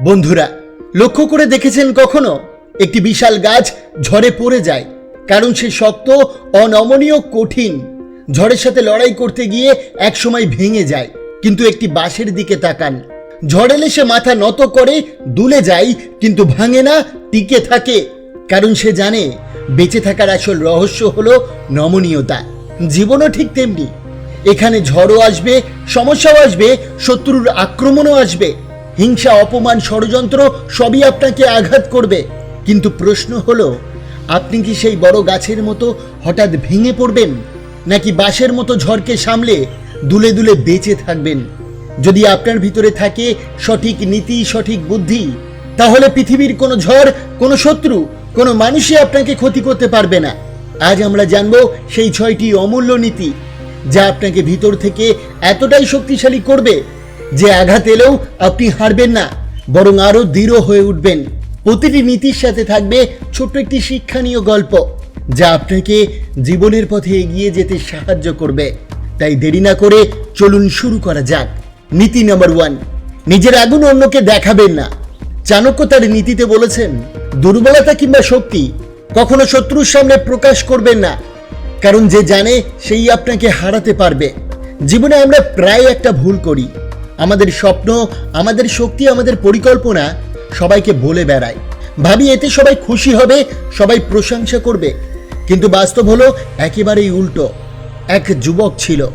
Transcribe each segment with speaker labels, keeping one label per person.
Speaker 1: বন্ধুরা, লক্ষ্য করে দেখেছেন কখনো? একটি বিশাল গাছ ঝড়ে পড়ে যায়, কারণ সে শক্ত, অনমনীয়, কঠিন। ঝড়ের সাথে লড়াই করতে গিয়ে একসময় ভেঙে যায়, কিন্তু একটি বাঁশের দিকে তাকান। ঝড় এলে সে মাথা নত করে, দুলে যায়, কিন্তু ভাঙে না, টিকে থাকে। কারণ সে জানে, বেঁচে থাকার আসল রহস্য হলো নমনীয়তা। জীবনও ঠিক তেমনি। এখানে ঝড়ও আসবে, সমস্যাও আসবে, শত্রুর আক্রমণও আসবে। হিংসা, অপমান, ষড়যন্ত্র সবই আপনাকে আঘাত করবে। কিন্তু প্রশ্ন হলো, আপনি কি সেই বড় গাছের মতো হঠাৎ ভেঙে পড়বেন, নাকি বাঁশের মতো ঝড়কে সামলে দুলে দুলে বেঁচে থাকবেন? যদি আপনার ভিতরে থাকে সঠিক নীতি, সঠিক বুদ্ধি, তাহলে পৃথিবীর কোনো ঝড়, কোনো শত্রু, কোনো মানুষই আপনাকে ক্ষতি করতে পারবে না। আজ আমরা জানব সেই ছয়টি অমূল্য নীতি, যা আপনাকে ভিতর থেকে এতটাই শক্তিশালী করবে যে আঘাত এলেও আপনি হারবেন না, বরং আরও দৃঢ় হয়ে উঠবেন। প্রতিটি নীতির সাথে থাকবে ছোট্ট একটি শিক্ষণীয় গল্প, যা আপনাকে জীবনের পথে এগিয়ে যেতে সাহায্য করবে। তাই দেরি না করে চলুন শুরু করা যাক। নীতি নাম্বার ওয়ান, নিজের আগুন অন্যকে দেখাবেন না। চাণক্য তার নীতিতে বলেছেন, দুর্বলতা কিংবা শক্তি কখনো শত্রুর সামনে প্রকাশ করবেন না। কারণ যে জানে, সেই আপনাকে হারাতে পারবে। জীবনে আমরা প্রায় একটা ভুল করি। আমাদের স্বপ্ন, আমাদের শক্তি, আমাদের পরিকল্পনা সবাইকে বলে বেড়ায়। ভাবি, এতে সবাই খুশি হবে, সবাই প্রশংসা করবে। কিন্তু বাস্তব হলো একেবারেই উল্টো। এক যুবক ছিল।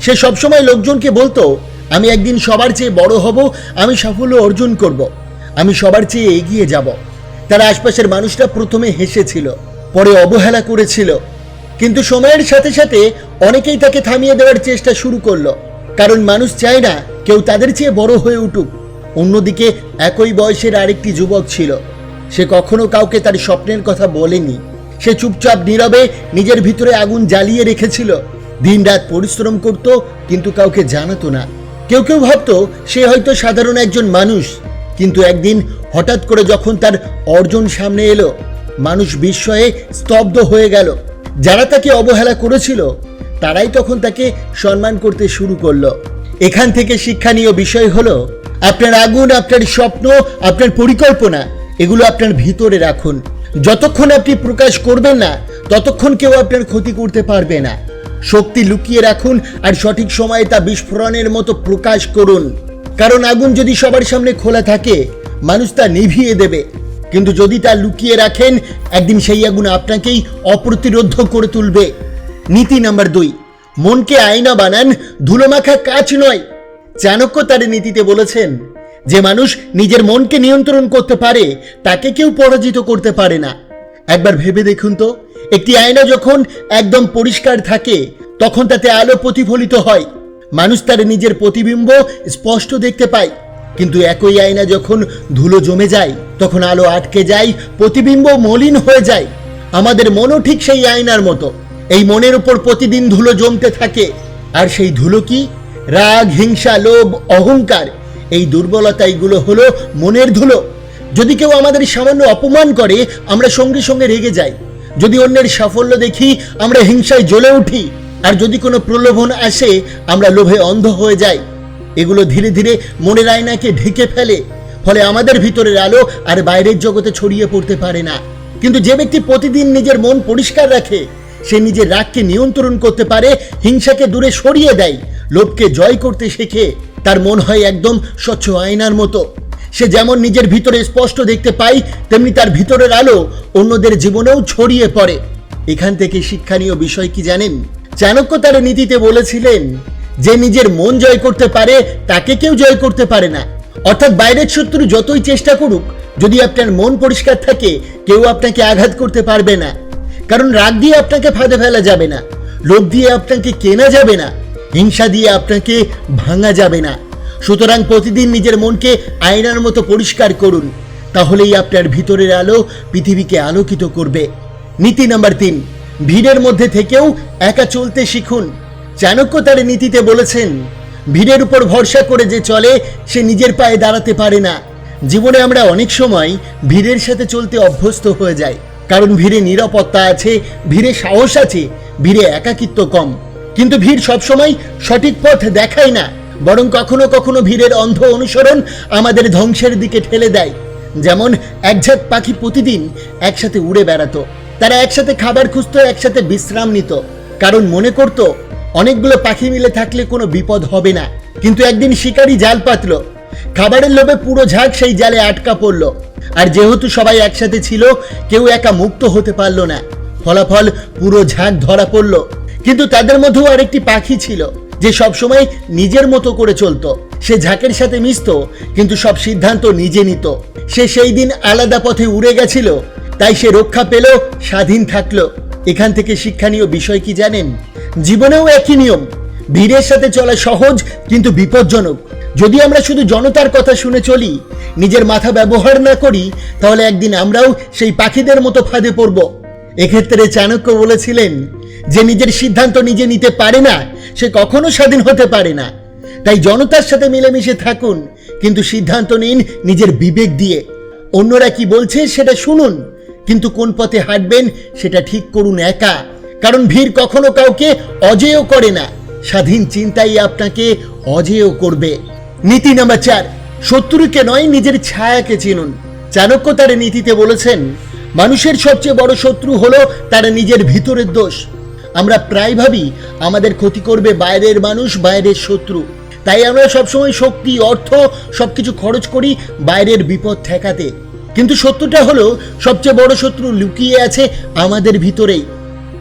Speaker 1: সে সবসময় লোকজনকে বলতো, আমি একদিন সবার চেয়ে বড় হব, আমি সাফল্য অর্জন করব, আমি সবার চেয়ে এগিয়ে যাব। তার আশপাশের মানুষরা প্রথমে হেসেছিল, পরে অবহেলা করেছিল। কিন্তু সময়ের সাথে সাথে অনেকেই তাকে থামিয়ে দেওয়ার চেষ্টা শুরু করল। কারণ মানুষ চায় না কেউ তাদের চেয়ে বড় হয়ে উঠুক। অন্যদিকে একই বয়সের আরেকটি যুবক ছিল। সে কখনো কাউকে তার স্বপ্নের কথা বলেনি। সে চুপচাপ নীরবে নিজের ভিতরে আগুন জ্বালিয়ে রেখেছিল। দিনরাত পরিশ্রম করত, কিন্তু কাউকে জানাতো না। কেউ কেউ ভাবতো, সে হয়তো সাধারণ একজন মানুষ। কিন্তু একদিন হঠাৎ করে যখন তার অর্জন সামনে এলো, মানুষ বিস্ময়ে স্তব্ধ হয়ে গেল। যারা তাকে অবহেলা করেছিল, তারাই তখন তাকে সম্মান করতে শুরু করল। এখান থেকে শিক্ষণীয় বিষয় হলো, আপনার আগুন, আপনার স্বপ্ন, আপনার পরিকল্পনা, এগুলো আপনার ভিতরে রাখুন। যতক্ষণ আপনি প্রকাশ করবেন না, ততক্ষণ কেউ আপনার ক্ষতি করতে পারবে না। শক্তি লুকিয়ে রাখুন আর সঠিক সময়ে তা বিস্ফোরণের মতো প্রকাশ করুন। কারণ আগুন যদি সবার সামনে খোলা থাকে, মানুষ তা নিভিয়ে দেবে। কিন্তু যদি তা লুকিয়ে রাখেন, একদিন সেই আগুন আপনাকেই অপ্রতিরোধ করে তুলবে। নীতি নাম্বার দুই। মনকে আয়না বানান, ধুলোমাখা কাজ নয়। চাণক্য তার নীতিতে বলেছেন, যে মানুষ নিজের মনকে নিয়ন্ত্রণ করতে পারে, তাকে কেউ পরাজিত করতে পারে না। একবার ভেবে দেখুন তো, একটি আয়না যখন একদম পরিষ্কার থাকে, তখন তাতে আলো প্রতিফলিত হয়। মানুষ তার নিজের প্রতিবিম্ব স্পষ্ট দেখতে পায়। কিন্তু একই আয়না যখন ধুলো জমে যায়, তখন আলো আটকে যায়, প্রতিবিম্ব মলিন হয়ে যায়। আমাদের মনও ঠিক সেই আয়নার মতো। এই মনের উপর প্রতিদিন ধুলো জমতে থাকে। আর সেই ধুলো কি? রাগ, হিংসা, লোভ, অহংকার, এই দুর্বলতা এইগুলো হলো মনের ধুলো। যদি কেউ আমাদের সামান্য অপমান করে, আমরা সঙ্গে সঙ্গে রেগে যাই। যদি অন্যের সাফল্য দেখি, আমরা হিংসায় জ্বলে উঠি। আর যদি কোনো প্রলোভন আসে, আমরা লোভে অন্ধ হয়ে যাই। এগুলো ধীরে ধীরে মনের আয়নাকে ঢেকে ফেলে। ফলে আমাদের ভিতরের আলো আর বাইরের জগতে ছড়িয়ে পড়তে পারে না। কিন্তু যে ব্যক্তি প্রতিদিন নিজের মন পরিষ্কার রাখে সে নিজের রাগকে নিয়ন্ত্রণ করতে পারে, হিংসাকে দূরে সরিয়ে দেয়। লোভকে জয় করতে শেখে, তার মন হয় একদম স্বচ্ছ আয়নার মতো। সে যেমন নিজের ভিতরে স্পষ্ট দেখতে পায়, তেমনি তার ভিতরের আলো অন্যদের জীবনেও ছড়িয়ে পড়ে। এখান থেকে শিক্ষণীয় বিষয় কি জানেন? চাণক্য তার নীতিতে বলেছিলেন, যে নিজের মন জয় করতে পারে, তাকে কেউ জয় করতে পারে না। অর্থাৎ বাইরের শত্রু যতই চেষ্টা করুক, যদি আপনার মন পরিষ্কার থাকে, কেউ আপনাকে আঘাত করতে পারবে না। কারণ রাগ দিয়ে আপনাকে ফাঁদে ফেলা যাবে না, লোভ দিয়ে আপনাকে কেনা যাবে না, হিংসা দিয়ে আপনাকে ভাঙা যাবে না। সুতরাং প্রতিদিন নিজের মনকে আয়নার মতো পরিষ্কার করুন, তাহলেই আপনার ভিতরের আলো পৃথিবীকে আলোকিত করবে। নীতি নাম্বার তিন, ভিড়ের মধ্যে থেকেও একা চলতে শিখুন। চাণক্য তার নীতিতে বলেছেন, ভিড়ের উপর ভরসা করে যে চলে, সে নিজের পায়ে দাঁড়াতে পারে না। জীবনে আমরা অনেক সময় ভিড়ের সাথে চলতে অভ্যস্ত হয়ে যাই। কারণ ভিড়ে নিরাপত্তা আছে, ভিড়ে সাহস আছে, ভিড়ে একাকিত্ব কম। কিন্তু ভিড় সবসময় সঠিক পথ দেখায় না, বরং কখনো কখনো ভিড়ের অন্ধ অনুসরণ আমাদের ধ্বংসের দিকে ঠেলে দেয়। যেমন একঝাঁক পাখি প্রতিদিন একসাথে উড়ে বেড়াতো। তারা একসাথে খাবার খুঁজতো, একসাথে বিশ্রাম নিত। কারণ মনে করত, অনেকগুলো পাখি মিলে থাকলে কোনো বিপদ হবে না। কিন্তু একদিন শিকারী জাল পাতলো। খাবারের লোভে পুরো ঝাঁক সেই জালে আটকা পড়ল। আর যেহেতু সবাই একসাথে ছিল, কেউ একা মুক্ত হতে পারল না। ফলাফল পুরো ঝাঁক ধরা পড়ল। কিন্তু তাদের মধ্যেও আরেকটি পাখি ছিল, যে সবসময় নিজের মতো করে চলতো। সে ঝাঁকের সাথে মিশতো, কিন্তু সব সিদ্ধান্ত নিজে নিত। সে সেই দিন আলাদা পথে উড়ে গেছিল, তাই সে রক্ষা পেল, স্বাধীন থাকল। এখান থেকে শিক্ষণীয় বিষয় কি জানেন? জীবনেও একই নিয়ম, ভিড়ের সাথে চলা সহজ, কিন্তু বিপজ্জনক। যদি আমরা শুধু জনতার কথা শুনে চলি, নিজের মাথা ব্যবহার না করি, তাহলে একদিন আমরাও সেই পাখিদের মতো ফাঁদে পড়ব। এক্ষেত্রে চাণক্য বলেছিলেন, যে নিজের সিদ্ধান্ত নিজে নিতে পারে না, সে কখনো স্বাধীন হতে পারে না। তাই জনতার সাথে মিলেমিশে থাকুন, কিন্তু সিদ্ধান্ত নিন নিজের বিবেক দিয়ে। অন্যরা কি বলছে সেটা শুনুন, কিন্তু কোন পথে হাঁটবেন সেটা ঠিক করুন একা। কারণ ভিড় কখনো কাউকে অজেয় করে না, স্বাধীন চিন্তাই আপনাকে অজেয় করবে। নীতি নাম্বার চার, শত্রুকে নয়, নিজের ছায়াকে চিনুন। চাণক্য তার নীতিতে বলেছেন, মানুষের সবচেয়ে বড় শত্রু হলো তার নিজের ভিতরের দোষ। আমরা প্রায় ভাবি, আমাদের ক্ষতি করবে বাইরের মানুষ, বাইরের শত্রু। তাই আমরা সবসময় শক্তি, অর্থ, সবকিছু খরচ করি বাইরের বিপদ ঠেকাতে। কিন্তু সত্যটা হলো সবচেয়ে বড় শত্রু লুকিয়ে আছে আমাদের ভিতরেই।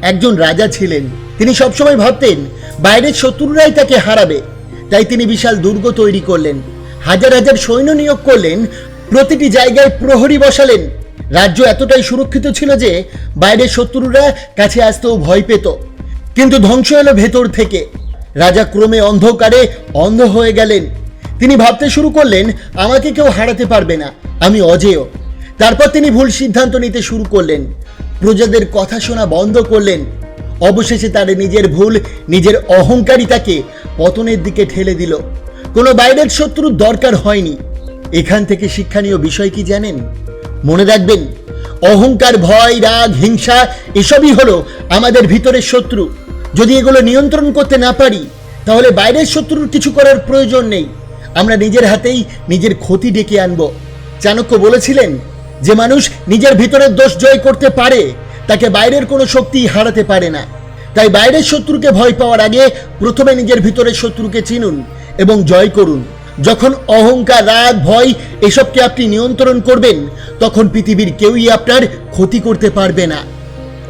Speaker 1: একজন রাজা ছিলেন, তিনি সবসময় ভাবতেন, বাইরের শত্রুরাই তাকে হারাবে। তাই তিনি বিশাল দুর্গ তৈরি করলেন। হাজার হাজার সৈন্য নিয়োগ করলেন, প্রতিটি জায়গায় প্রহরী বসালেন। রাজ্য এতটাই সুরক্ষিত ছিল যে, বাইরের শত্রুরা কাছে আসতেও ভয় পেত। কিন্তু ধ্বংস এলো ভেতর থেকে। রাজা ক্রমে অন্ধকারে অন্ধ হয়ে গেলেন। তিনি ভাবতে শুরু করলেন, আমাকে কেউ হারাতে পারবে না, আমি অজেয়। তারপর তিনি ভুল সিদ্ধান্ত নিতে শুরু করলেন। প্রজাদের কথা শোনা বন্ধ করলেন। অবশেষে তার নিজের ভুল, নিজের অহংকারিতাকে পতনের দিকে ঠেলে দিল। কোনো বাইরের শত্রুর দরকার হয়নি। এখান থেকে শিক্ষণীয় বিষয় কি জানেন? মনে রাখবেন, অহংকার, ভয়, রাগ, হিংসা, এসবই হলো আমাদের ভিতরের শত্রু। যদি এগুলো নিয়ন্ত্রণ করতে না পারি, তাহলে বাইরের শত্রুর কিছু করার প্রয়োজন নেই। আমরা নিজের হাতেই নিজের ক্ষতি ডেকে আনব। চাণক্য বলেছিলেন, যে মানুষ নিজের ভিতরের দোষ জয় করতে পারে তাকে বাইরের কোনো শক্তি হারাতে পারে না। তাই বাইরের শত্রুকে ভয় পাওয়ার আগে প্রথমে নিজের ভিতরের শত্রুকে চিনুন এবং জয় করুন। যখন অহংকার, রাগ, ভয় এসবকে আপনি নিয়ন্ত্রণ করবেন, তখন পৃথিবীর কেউই আপনার ক্ষতি করতে পারবে না।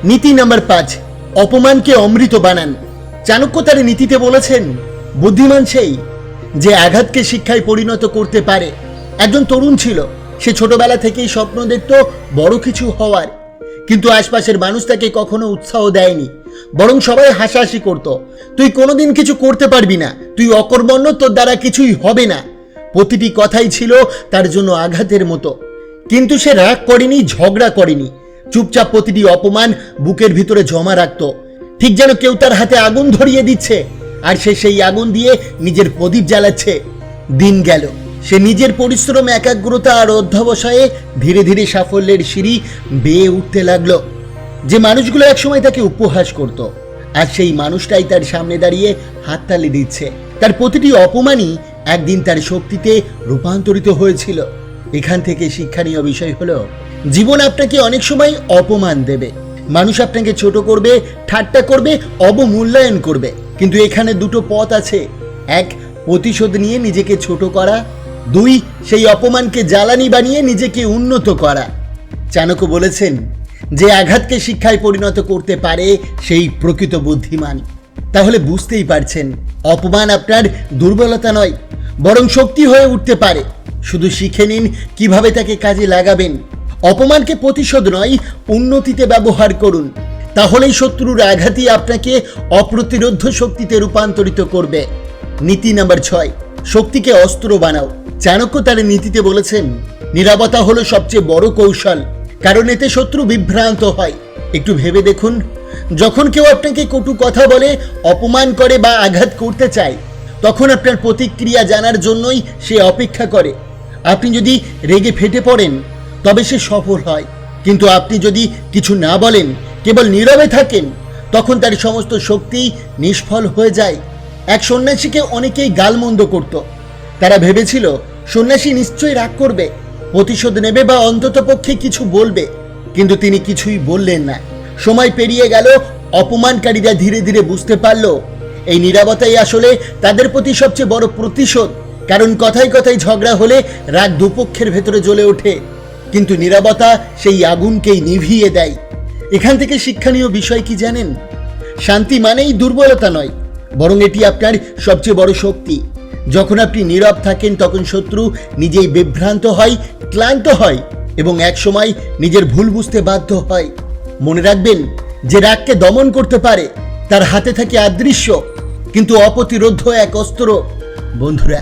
Speaker 1: নীতি নাম্বার পাঁচ, অপমানকে অমৃত বানান। চাণক্য তার নীতিতে বলেছেন, বুদ্ধিমান সেই যে আঘাতকে শিক্ষায় পরিণত করতে পারে। একজন তরুণ ছিল, সে ছোটবেলা থেকেই স্বপ্ন দেখত বড় কিছু হওয়ার। কিন্তু আশপাশের মানুষ তাকে কখনো উৎসাহ দেয়নি, বরং সবাই হাসাহাসি করত। তুই কোনোদিন কিছু করতে পারবি না, তুই অকর্মণ্য, তোর দ্বারা কিছুই হবে না। প্রতিটি কথাই ছিল তার জন্য আঘাতের মতো। কিন্তু সে রাগ করেনি, ঝগড়া করেনি। চুপচাপ প্রতিটি অপমান বুকের ভিতরে জমা রাখত। ঠিক যেন কেউ তার হাতে আগুন ধরিয়ে দিচ্ছে, আর সে সেই আগুন দিয়ে নিজের প্রদীপ জ্বালাচ্ছে। দিন গেল। সে নিজের পরিশ্রম, একাগ্রতা আর অধ্যবসায়ে ধীরে ধীরে সাফল্যের সিঁড়ি বেয়ে উঠতে লাগল। যে মানুষগুলো একসময় তাকে উপহাস করত, আর সেই মানুষটাই তার সামনে দাঁড়িয়ে হাততালি দিচ্ছে। তার প্রতিটি অপমানই একদিন তার শক্তিতে রূপান্তরিত হয়েছিল। এখান থেকে শিক্ষণীয় বিষয় হলো, জীবন আপনাকে অনেক সময় অপমান দেবে। মানুষ আপনাকে ছোট করবে, ঠাট্টা করবে, অবমূল্যায়ন করবে। কিন্তু এখানে দুটো পথ আছে। এক, প্রতিশোধ নিয়ে নিজেকে ছোট করা দুই, সেই অপমানকে জ্বালানি বানিয়ে নিজেকে উন্নত করা। চাণক্য বলেছেন, যে আঘাতকে শিক্ষায় পরিণত করতে পারে সেই প্রকৃত বুদ্ধিমান। তাহলে বুঝতেই পারছেন, অপমান আপনার দুর্বলতা নয়, বরং শক্তি হয়ে উঠতে পারে। শুধু শিখে নিন কীভাবে তাকে কাজে লাগাবেন। অপমানকে প্রতিশোধ নয়, উন্নতিতে ব্যবহার করুন। তাহলেই শত্রুর আঘাতই আপনাকে অপ্রতিরোধ্য শক্তিতে রূপান্তরিত করবে। নীতি নাম্বার ছয় শক্তিকে অস্ত্র বানাও। চাণক্য তার নীতিতে বলেছেন, নিরাপত্তা হলো সবচেয়ে বড় কৌশল, কারণ এতে শত্রু বিভ্রান্ত হয়। একটু ভেবে দেখুন, যখন কেউ আপনাকে কটু কথা বলে, অপমান করে বা আঘাত করতে চায়, তখন আপনার প্রতিক্রিয়া জানার জন্যই সে অপেক্ষা করে। আপনি যদি রেগে ফেটে পড়েন, তবে সে সফল হয়। কিন্তু আপনি যদি কিছু না বলেন, কেবল নীরবে থাকেন, তখন তার সমস্ত শক্তি নিষ্ফল হয়ে যায়। এক সন্ন্যাসীকে অনেকেই গালমন্দ করত। তারা ভেবেছিল, সন্ন্যাসী নিশ্চয়ই রাগ করবে, প্রতিশোধ নেবে বা অন্ততপক্ষে কিছু বলবে। কিন্তু তিনি কিছুই বললেন না। সময় পেরিয়ে গেল, অপমানকারীরা ধীরে ধীরে বুঝতে পারল, এই নিরাপত্তাই আসলে তাদের প্রতি সবচেয়ে বড় প্রতিশোধ। কারণ কথায় কথায় ঝগড়া হলে রাগ দুপক্ষের ভেতরে জ্বলে ওঠে। কিন্তু নিরাপত্তা সেই আগুনকেই নিভিয়ে দেয়। এখান থেকে শিক্ষণীয় বিষয় কি জানেন? শান্তি মানেই দুর্বলতা নয়। বরং এটি আপনার সবচেয়ে বড় শক্তি। যখন আপনি নীরব থাকেন, তখন শত্রু নিজেই বিভ্রান্ত হয়, ক্লান্ত হয় এবং একসময় নিজের ভুল বুঝতে বাধ্য হয়। মনে রাখবেন যে রাগকে দমন করতে পারে, তার হাতে থাকে আদৃশ্য, কিন্তু অপ্রতিরোধ এক অস্ত্র। বন্ধুরা,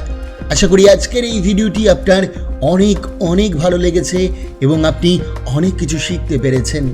Speaker 1: আশা করি আজকের এই ভিডিওটি আপনার অনেক অনেক ভালো লেগেছে এবং আপনি অনেক কিছু শিখতে পেরেছেন।